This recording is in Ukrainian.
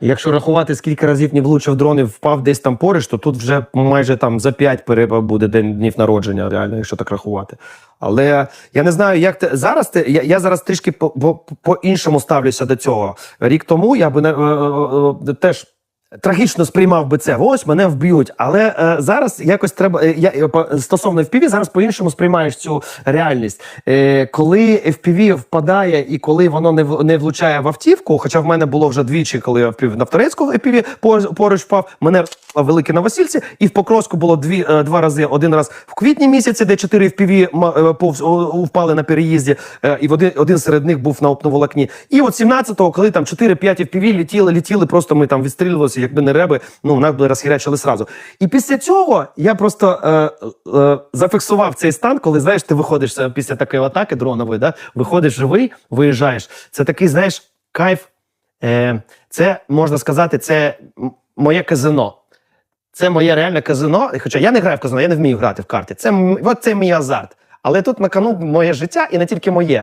Якщо рахувати, скільки разів не влучив дрон і впав десь там поруч, то тут вже майже там за 5 переба буде день днів народження, реально, якщо так рахувати. Але я не знаю, як ти зараз ти. Я, я зараз трішки по, по, по-іншому ставлюся до цього. Рік тому я би не, е, е, е, теж. Трагічно сприймав би це. Ось мене вб'ють. Але е, зараз якось треба. е, Я, е, стосовно FPV, зараз по-іншому сприймаєш цю реальність. Е, коли FPV впадає і коли воно не, в- не влучає в автівку, хоча в мене було вже двічі, коли я впів на Вторецьку FPV поруч впав, мене велике на Васильці, і в Покровську було дві, е, два рази. Один раз в квітні місяці, де чотири FPV ма- е, повз впали на переїзді, е, і в один, один серед них був на оптоволокні. І от 17-го, коли там 4-5 FPV літіли, літіли, просто ми там відстрілювалися, якби не реби, ну нас би розхірячили сразу. І після цього я просто е, е, зафіксував цей стан, коли знаєш, ти виходиш після такої атаки дронової, да, виходиш живий, виїжджаєш. Це такий, знаєш, кайф. Це можна сказати, це моє казино. Це моє реальне казино. Хоча я не граю в казино, я не вмію грати в карти. Це от це мій азарт. Але тут на кону моє життя і не тільки моє.